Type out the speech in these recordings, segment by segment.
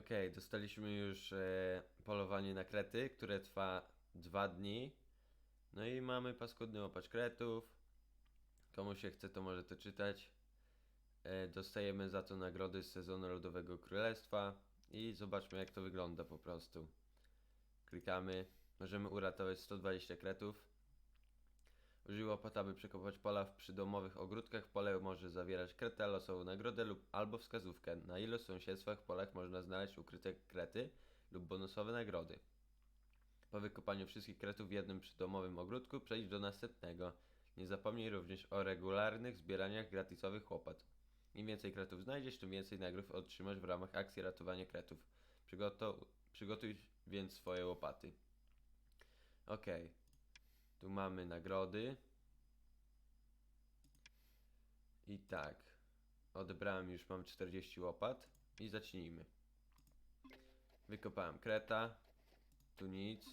Okej, dostaliśmy już e, polowanie na krety, które trwa dwa dni. No i mamy paskudny łapacz kretów. Komu się chce, to może to czytać. E, dostajemy za to nagrody z sezonu Lodowego Królestwa. I zobaczmy, jak to wygląda po prostu. Klikamy. Możemy uratować 120 kretów. Użyj łopata, by przekopać pola w przydomowych ogródkach. Pole może zawierać kretę, losową nagrodę lub albo wskazówkę, na ilu sąsiedztwach polach można znaleźć ukryte krety lub bonusowe nagrody. Po wykopaniu wszystkich kretów w jednym przydomowym ogródku przejdź do następnego. Nie zapomnij również o regularnych zbieraniach gratisowych łopat. Im więcej kretów znajdziesz, tym więcej nagród otrzymasz w ramach akcji ratowania kretów. Przygotuj więc swoje łopaty. Okej. Tu mamy nagrody. I tak. Odebrałem już, mam 40 łopat. I zacznijmy. Wykopałem kreta. Tu nic.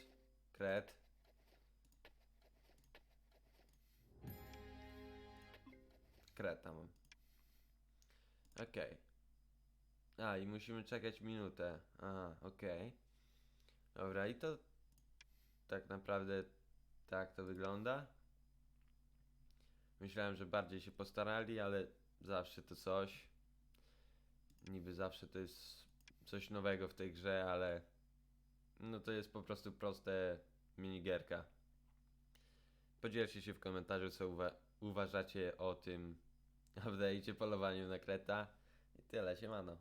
Kret. Kreta mam. Okej. A, i musimy czekać minutę. Aha, okej. Dobra, i to tak naprawdę tak to wygląda. Myślałem, że bardziej się postarali, ale zawsze to coś. Niby zawsze to jest coś nowego w tej grze, ale no to jest po prostu proste minigierka. Podzielcie się w komentarzu, co uwa- uważacie o tym update'cie polowaniu na kreta. I tyle, siemano.